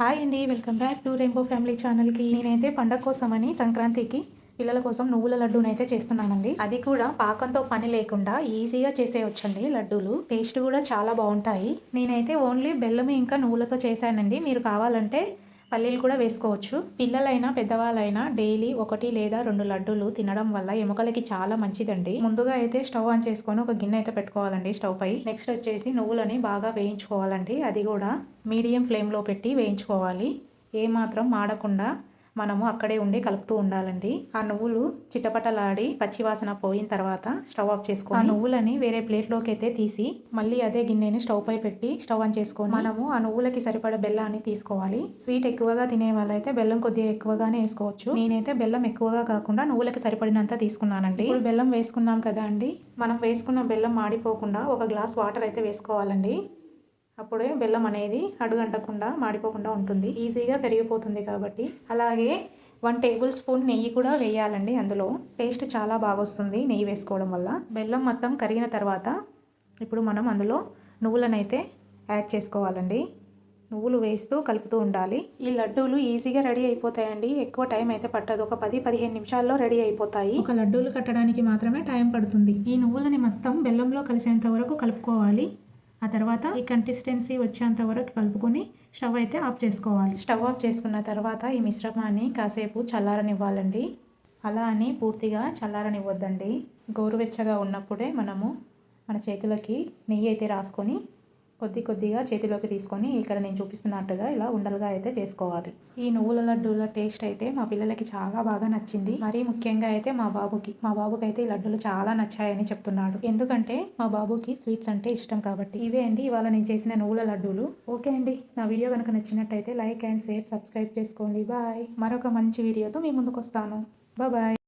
Hi అండి welcome back to rainbow family ఛానల్కి. నేనైతే పండగ కోసమని సంక్రాంతికి పిల్లల కోసం నువ్వుల లడ్డూని అయితే చేస్తున్నానండి. అది కూడా పాకంతో పని లేకుండా ఈజీగా చేసేయొచ్చండి లడ్డూలు. టేస్ట్ కూడా చాలా బాగుంటాయి. నేనైతే ఓన్లీ బెల్లం ఇంకా నువ్వులతో చేశానండి. మీరు కావాలంటే పల్లీలు కూడా వేసుకోవచ్చు. పిల్లలైనా పెద్దవాళ్ళైనా డైలీ ఒకటి లేదా రెండు లడ్డూలు తినడం వల్ల ఎముకలకి చాలా మంచిదండి. ముందుగా అయితే స్టవ్ ఆన్ చేసుకొని ఒక గిన్నె అయితే పెట్టుకోవాలండి స్టవ్ పై. నెక్స్ట్ వచ్చేసి నువ్వులని బాగా వేయించుకోవాలండి. అది కూడా మీడియం ఫ్లేమ్లో పెట్టి వేయించుకోవాలి. ఏ మాత్రం మాడకుండా మనము అక్కడే ఉండి కలుపుతూ ఉండాలండి. ఆ నువ్వులు చిటపటలాడి పచ్చివాసన పోయిన తర్వాత స్టవ్ ఆఫ్ చేసుకొని ఆ నువ్వులని వేరే ప్లేట్లోకి అయితే తీసి మళ్ళీ అదే గిన్నెని స్టవ్ పై పెట్టి స్టవ్ ఆన్ చేసుకొని మనము ఆ నువ్వులకి సరిపడ బెల్లాన్ని తీసుకోవాలి. స్వీట్ ఎక్కువగా తినే వాళ్ళైతే బెల్లం కొద్దిగా ఎక్కువగానే వేసుకోవచ్చు. నేనైతే బెల్లం ఎక్కువగా కాకుండా నువ్వులకి సరిపడినంత తీసుకున్నానండి. ఇప్పుడు బెల్లం వేసుకున్నాం కదా అండి. మనం వేసుకున్న బెల్లం మాడిపోకుండా ఒక గ్లాస్ వాటర్ అయితే వేసుకోవాలండి. అప్పుడే బెల్లం అనేది అడుగంటకుండా మాడిపోకుండా ఉంటుంది. ఈజీగా కరిగిపోతుంది కాబట్టి. అలాగే వన్ టేబుల్ స్పూన్ నెయ్యి కూడా వేయాలండి అందులో. టేస్ట్ చాలా బాగా వస్తుంది నెయ్యి వేసుకోవడం వల్ల. బెల్లం మొత్తం కరిగిన తర్వాత ఇప్పుడు మనం అందులో నువ్వులనైతే యాడ్ చేసుకోవాలండి. నువ్వులు వేస్తూ కలుపుతూ ఉండాలి. ఈ లడ్డూలు ఈజీగా రెడీ అయిపోతాయండి. ఎక్కువ టైం అయితే పట్టదు. ఒక పది పదిహేను నిమిషాల్లో రెడీ అయిపోతాయి. ఒక లడ్డూలు కట్టడానికి మాత్రమే టైం పడుతుంది. ఈ నువ్వులని మొత్తం బెల్లంలో కలిసేంత వరకు కలుపుకోవాలి. ఆ తర్వాత ఈ కన్సిస్టెన్సీ వచ్చేంత వరకు కలుపుకొని స్టవ్ అయితే ఆఫ్ చేసుకోవాలి. స్టవ్ ఆఫ్ చేసుకున్న తర్వాత ఈ మిశ్రమాన్ని కాసేపు చల్లారనివ్వాలండి. అలా అని పూర్తిగా చల్లారనివ్వద్దండి. గోరువెచ్చగా ఉన్నప్పుడే మనము మన చేతులకి నెయ్యి అయితే రాసుకొని కొద్ది కొద్దిగా చేతిలోకి తీసుకొని ఇక్కడ నేను చూపిస్తున్నట్టుగా ఇలా ఉండలుగా అయితే చేసుకోవాలి. ఈ నువ్వుల లడ్డూల టేస్ట్ అయితే మా పిల్లలకి చాలా బాగా నచ్చింది. మరీ ముఖ్యంగా అయితే మా బాబుకి. మా బాబుకి అయితే ఈ లడ్డూలు చాలా నచ్చాయని చెప్తున్నాడు. ఎందుకంటే మా బాబుకి స్వీట్స్ అంటే ఇష్టం కాబట్టి. ఇవే అండి ఇవాళ నేను చేసిన నువ్వుల లడ్డూలు. ఓకే అండి. నా వీడియో కనుక నచ్చినట్టయితే లైక్ అండ్ షేర్ సబ్స్క్రైబ్ చేసుకోండి. బాయ్. మరొక మంచి వీడియోతో మీ ముందుకు వస్తాను బాయ్.